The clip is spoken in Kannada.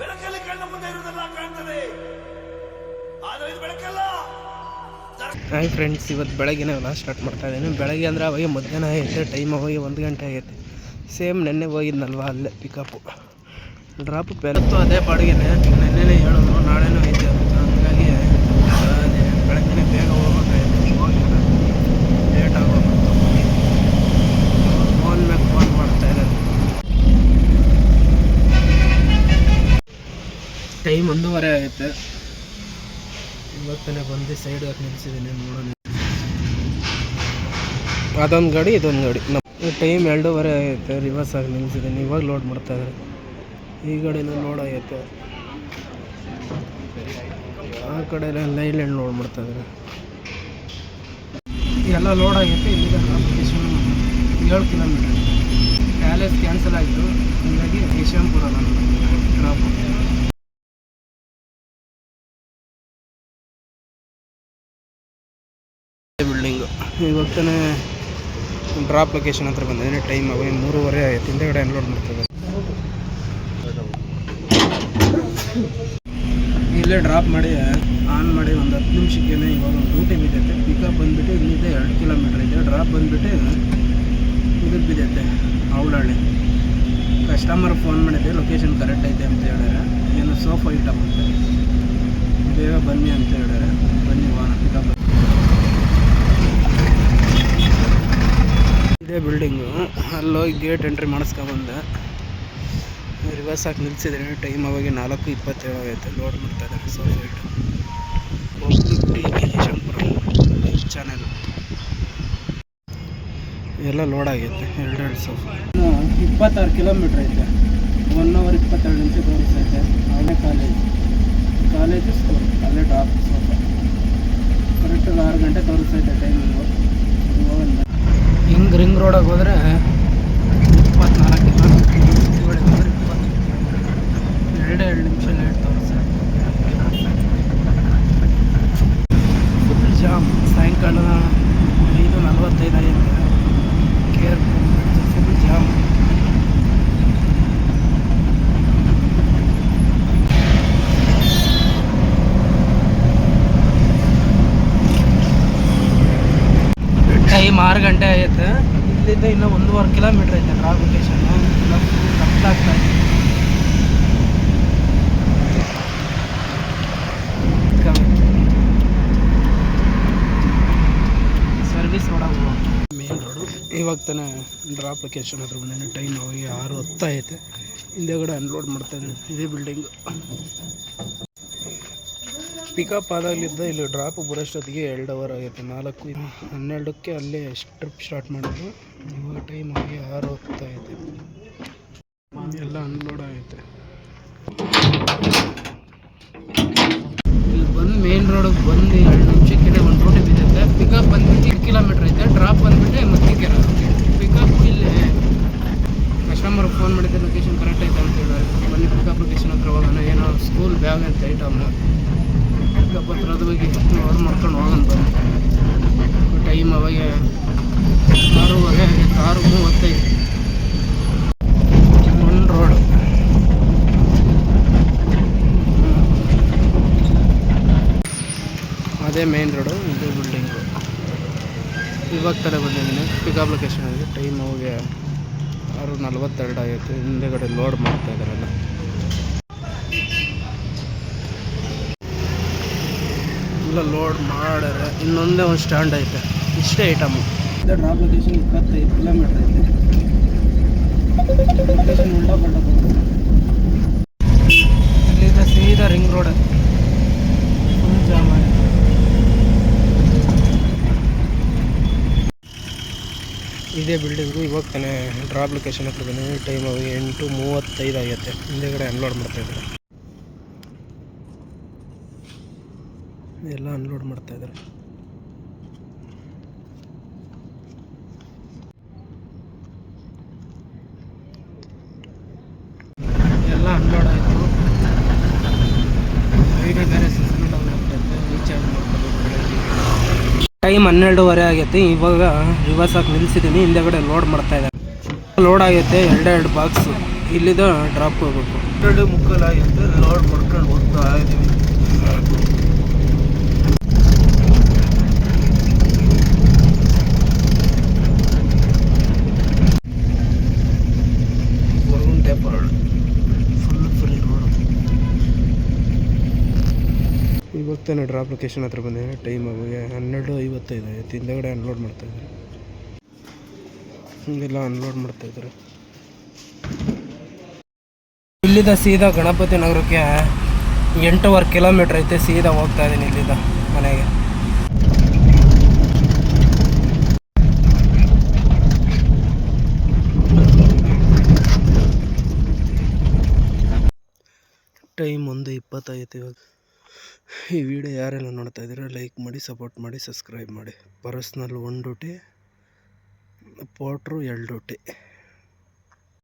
ಬೆಳಕಲ್ಲಿ ಕಣ್ಣ ಮುಂದೆ ಇರುವುದೆಲ್ಲ ಕಾಣ್ತದೆ. ಆದರೆ ಇದು ಬೆಳಕಲ್ಲ. ಹಾಯ್ ಫ್ರೆಂಡ್ಸ್ ಇವತ್ತು ಬೆಳಗ್ಗೆನೇ ನಾನು ಸ್ಟಾರ್ಟ್ ಮಾಡ್ತಾ ಇದ್ದೀನಿ. ಬೆಳಗ್ಗೆ ಅಂದರೆ ಅವಾಗ ಮಧ್ಯಾಹ್ನ ಆಗೈತೆ ಟೈಮ್ ಅವಾಗ ಒಂದು ಗಂಟೆ ಆಗೈತೆ. ಸೇಮ್ ನೆನ್ನೆ ಹೋಗಿದ್ನಲ್ವ ಅಲ್ಲೇ ಪಿಕಪ್ಪು ಡ್ರಾಪ್ ಪೆರತ್ತು ಅದೇ ಬಾಡಿಗೆನೆ ನೆನ್ನೆನೇ ಹೇಳೋದು ನಾಳೆನೂ ಐತೆ ಅಂತ ಹಂಗಾಗಿ ಅದೇ ಬೆಳಗ್ಗೆನೇ ಬೇಗ ಹೋಗ್ಬೇಕಾಯ್ತು ಹೋಗಿಲ್ಲ ಲೇಟ್ ಆಗೋಗ್ಬಿಡ್ತು ಫೋನ್ ಮ್ಯಾಗ ಫೋನ್ ಮಾಡ್ತಾ ಇದ್ದಾರೆ ಟೈಮ್ ಒಂದೂವರೆ ಆಗುತ್ತೆ. ಇವತ್ತೇ ಬಂದು ಸೈಡ್ ಹಾಕಿ ನಿಲ್ಲಿಸಿದ್ದೀನಿ ನೋಡೋಣ. ಅದೊಂದು ಗಾಡಿ ಇದೊಂದು ಗಾಡಿ. ನಮ್ಮ ಟೈಮ್ ಎರಡೂವರೆ ಆಗುತ್ತೆ ರಿವರ್ಸ್ ಆಗಿ ನಿಲ್ಲಿಸಿದ್ದೀನಿ ಇವಾಗ ಲೋಡ್ ಮಾಡ್ತಾ ಇದ್ದಾರೆ. ಈ ಗಾಡಿನೂ ಲೋಡ್ ಆಗೈತೆ ಆ ಕಡೆ ಲೈಲ್ಯಾಂಡ್ ಲೋಡ್ ಮಾಡ್ತಾ ಇದ್ದಾರೆ. ಎಲ್ಲ ಲೋಡ್ ಆಗೈತೆ ಇಲ್ಲಿಗೆ ಕಾಂಪಿಟೇಷನ್ ಏಳು ಕಿಲೋಮೀಟರ್ ಪ್ಯಾಲೇಸ್ ಕ್ಯಾನ್ಸಲ್ ಆಯಿತು. ಹೀಗಾಗಿ ಯಶವಂತಪುರ ನಾನು. ಡ್ರಾಪ್ ಬಿಲ್ಡಿಂಗು ಇವಾಗ ತಾನೇ ಡ್ರಾಪ್ ಲೊಕೇಶನ್ ಹತ್ರ ಬಂದಿದ್ದೀನಿ ಟೈಮ್ ಆಗಿ ಮೂರುವರೆ ಆಯ್ತು. ಹಿಂದೆಗಡೆ ಅನ್ಲೋಡ್ ಮಾಡ್ತದೆ ಇಲ್ಲೇ ಡ್ರಾಪ್ ಮಾಡಿ ಆನ್ ಮಾಡಿ ಒಂದು ಹತ್ತು ನಿಮಿಷಕ್ಕೆ ಇವಾಗ ಒಂದು ಡ್ಯೂಟಿ ಬಿದ್ದೈತೆ. ಪಿಕಪ್ ಬಂದುಬಿಟ್ಟು ಇಲ್ಲಿದೆ ಎರಡು ಕಿಲೋಮೀಟ್ರ್ ಇದೆ. ಡ್ರಾಪ್ ಬಂದುಬಿಟ್ಟು ಇದು ಬಿದ್ದೈತೆ ಅವಳಹಳ್ಳಿ ಕಸ್ಟಮರ್ ಫೋನ್ ಮಾಡಿದ್ದೆ ಲೊಕೇಶನ್ ಕರೆಕ್ಟ್ ಐತೆ ಅಂತ ಹೇಳ್ಯಾರ. ಏನು ಸೋಫಾ ಐಟಮ್ ಅಂತ ಬೇಗ ಬನ್ನಿ ಅಂತ ಹೇಳ್ಯಾರ ಬನ್ನಿ ಹೋಗೋಣ ಪಿಕಪ್ ಇದೇ ಬಿಲ್ಡಿಂಗು. ಅಲ್ಲೋಗಿ ಗೇಟ್ ಎಂಟ್ರಿ ಮಾಡಿಸ್ಕೊಬಂದೆ ರಿವರ್ಸ್ ಹಾಕಿ ನಿಲ್ಸಿದ್ರೆ ಟೈಮ್ ಅವಾಗ ನಾಲ್ಕು ಇಪ್ಪತ್ತೇಳು ಆಗೈತೆ ಲೋಡ್ ಮಾಡ್ತಾ ಇದ್ದಾರೆ ಸೋಸೈಟ್ ಚಾನೆಲ್ ಎಲ್ಲ ಲೋಡ್ ಆಗೈತೆ ಎರಡೆರಡು ಸೋಫಾ ಇಪ್ಪತ್ತಾರು ಕಿಲೋಮೀಟ್ರ್ ಐತೆ ಒನ್ ಅವರ್ ಇಪ್ಪತ್ತೆರಡು ನಿಮಿಷ ತೋರಿಸೈತೆ ಅವನೇ ಕಾಲೇಜ್. ಕಾಲೇಜು ಸ್ಕೂಲ್ ಅಲ್ಲೇ ಟಾಪ್ ಸೋಫಾ ಕರೆಕ್ಟಾಗಿ ಆರು ಗಂಟೆ ತೋರಿಸೈತೆ ಟೈಮಿಂಗು ಹಿಂಗೆ ರಿಂಗ್ ರೋಡಾಗ ಹೋದರೆ ಇಪ್ಪತ್ನಾಲ್ಕು ಕಿಲೋಮೀಟ್ರ್ ಹೋದ್ರೆ ಇಪ್ಪತ್ತು ಎರಡೇ ಎರಡು ನಿಮಿಷ ಲೇಟ್ ತೋರಿಸ್ತಾರೆ ಫುಲ್ ಜಾಮ್ ಸಾಯಂಕಾಲ ಐದು ನಲ್ವತ್ತೈದು ಐತೆ ಕೇರ್ ಫುಲ್ ಜಾಮ್ ಟೈಮ್ ಆರು ಗಂಟೆ ಆಯ್ತು. ಇಲ್ಲಿಂದ ಇನ್ನೂ ಒಂದೂವರೆ ಕಿಲೋಮೀಟ್ರ್ ಐತೆ ಡ್ರಾಪ್ ಲೊಕೇಶನ್ ಕತ್ಲಾಗ್ತಾ ಇದೆ. ಸರ್ವಿಸ್ ಮಾಡೋದು ಮೇನ್ ರೋಡು ಇವಾಗ ತಾನೇ ಡ್ರಾಪ್ ಲೊಕೇಶನ್ ಹತ್ರ ಬಂದೇನೆ ಟೈಮ್ ಹೋಗಿ ಆರು ಐತೆ. ಹಿಂದೆಗಡೆ ಅನ್ಲೋಡ್ ಮಾಡ್ತಾ ಇದ್ದೀನಿ. ಇದೇ ಬಿಲ್ಡಿಂಗು ಪಿಕಪ್ ಆದಾಗಲಿದ್ದ ಇಲ್ಲಿ ಡ್ರಾಪ್ ಬರೋಷ್ಟೊತ್ತಿಗೆ ಎರಡು ಅವರ್ ಆಗೈತೆ, ನಾಲ್ಕು ಹನ್ನೆರಡಕ್ಕೆ ಅಲ್ಲೇ ಟ್ರಿಪ್ ಸ್ಟಾರ್ಟ್ ಮಾಡಿದ್ರು. ಇವಾಗ ಟೈಮ್ ಆಗಿ ಆರು ಹೋಗ್ತಾಯಿದೆ ಎಲ್ಲ ಅನ್ಲೋಡ್ ಆಗೈತೆ. ಇಲ್ಲಿ ಬಂದು ಮೇನ್ ರೋಡಿಗೆ ಬಂದು ಎರಡು ನಿಮಿಷಕ್ಕೆ ಒಂದು ರೋಟಿ ಬಿದ್ದೈತೆ ಪಿಕಪ್ ಬಂದ್ಬಿಟ್ಟು ಎರಡು ಕಿಲೋಮೀಟ್ರ್ ಐತೆ ಡ್ರಾಪ್ ಬಂದ್ಬಿಟ್ಟು ಮತ್ತಿಕೆರೆ ಪಿಕಪ್ ಇಲ್ಲಿ. ಕಸ್ಟಮರ್ ಫೋನ್ ಮಾಡಿದ್ರೆ ಲೊಕೇಶನ್ ಕರೆಕ್ಟ್ ಐತೆ ಅಂತ ಹೇಳಿದ್ರೆ ಬನ್ನಿ ಪಿಕಪ್ ಲೊಕೇಶನ್ ಹತ್ರ ಹೋಗೋಣ. ಏನೋ ಸ್ಕೂಲ್ ಬ್ಯಾಗ್ ಅಂತ ಐಟಮ್ ಪಿಕಪ್ ಹತ್ರ ಅದ್ರ ಬಗ್ಗೆ ಲೋಡ್ ಮಾಡ್ಕೊಂಡು ಹೋಗಂತ ಟೈಮ್ ಅವಾಗ ಆರೂವರೆ ಆರು ಮೂವತ್ತೈದು ರೋಡ್ ಅದೇ ಮೇನ್ ರೋಡು ಇದು ಬಿಲ್ಡಿಂಗು ಇವಾಗ ತಲೆ ಬಂದಿದ್ದೀನಿ ಪಿಕಪ್ ಲೊಕೇಶನ್ ಇದೆ ಟೈಮ್ ಅವಾಗ ಆರು ನಲ್ವತ್ತೆರಡು ಆಯಿತು ಹಿಂದೆಗಡೆ ಲೋಡ್ ಮಾಡ್ತಾ ಇದ್ದಾರಲ್ಲ ಎಲ್ಲ ಲೋಡ್ ಮಾಡ್ಯಾರೆ ಇನ್ನೊಂದೇ ಒಂದು ಸ್ಟ್ಯಾಂಡ್ ಐತೆ. ಇಷ್ಟೇ ಐಟಮು ಇದು ಡ್ರಾಪ್ ಲೊಕೇಶನ್ ಇಪ್ಪತ್ತೈದು ಕಿಲೋಮೀಟ್ರ್ ಐತೆ. ಲೊಕೇಶನ್ ಉಲ್ಟಾ ಪಲ್ಟಾ ತೋರಿಸ್ತಾರೆ. ಇಲ್ಲಿಂದ ಸೀದಾ ರಿಂಗ್ ರೋಡ್ ಫುಲ್ ಜಾಮ್ ಆಗಿದೆ. ಇದೇ ಬಿಲ್ಡಿಂಗು ಇವಾಗ ತಾನೇ ಡ್ರಾಪ್ ಲೊಕೇಶನ್ ಹತ್ರ ಬಂದಿದ್ದೀನಿ. ಟೈಮ್ ಎಂಟು ಮೂವತ್ತೈದು ಆಗೈತೆ. ಹಿಂದೆಗಡೆ ಅನ್ಲೋಡ್ ಮಾಡ್ತಾ ಎಲ್ಲ ಅನ್ಲೋಡ್ ಮಾಡ್ತಾ ಇದ್ದಾರೆ. ಎಲ್ಲ ಅನ್ಲೋಡ್ ಆಯಿತು. ಈಗ ಬೇರೆ ಟೈಮ್ ಹನ್ನೆರಡುವರೆ ಆಗೈತೆ. ಇವಾಗ ರಿವರ್ಸ್ ಹಾಕಿ ನಿಲ್ಲಿಸಿದ್ದೀನಿ ಹಿಂದೆಗಡೆ ಲೋಡ್ ಮಾಡ್ತಾ ಇದ್ದಾರೆ. ಲೋಡ್ ಆಗೈತೆ. ಎರಡೆರಡು ಬಾಕ್ಸು ಇಲ್ಲಿದ ಡ್ರಾಪ್ ಹೋಗ್ಬೇಕು. ಎರಡು ಮುಕ್ಕಲಾಗಿತ್ತು ಲೋಡ್ ಮಾಡ್ಕೊಂಡು ಹೋಗ್ತಾ ತಾನೇ ಡ್ರಾಪ್ ಲೊಕೇಶನ್ ಹತ್ರ ಬಂದಿದ್ದೀನಿ. ಟೈಮ್ ಹನ್ನೆರಡು ಐವತ್ತೈದು ಹಿಂದೆಗಡೆ ಅನ್ಲೋಡ್ ಮಾಡ್ತಾಯಿದ್ದಾರೆ ಹಿಂಗೆಲ್ಲ ಅನ್ಲೋಡ್ ಮಾಡ್ತಾಯಿದ್ದಾರೆ ಇಲ್ಲಿಂದ ಸೀದಾ ಗಣಪತಿ ನಗರಕ್ಕೆ ಎಂಟೂವರೆ ಕಿಲೋಮೀಟ್ರ್ ಐತೆ, ಸೀದಾ ಹೋಗ್ತಾ ಇದ್ದೀನಿ ಇಲ್ಲಿಂದ ಮನೆಗೆ. ಟೈಮ್ ಒಂದು ಇಪ್ಪತ್ತೈತೆ ಇವಾಗ. ಈ ವಿಡಿಯೋ ಯಾರೆಲ್ಲ ನೋಡ್ತಾ ಇದ್ದೀರಾ ಲೈಕ್ ಮಾಡಿ, ಸಪೋರ್ಟ್ ಮಾಡಿ, ಸಬ್ಸ್ಕ್ರೈಬ್ ಮಾಡಿ. ಪರ್ಸ್ನಲ್ ಒನ್ ಡ್ಯೂಟಿ ಪೋಟ್ರು ಎರಡು ಡ್ಯೂಟಿ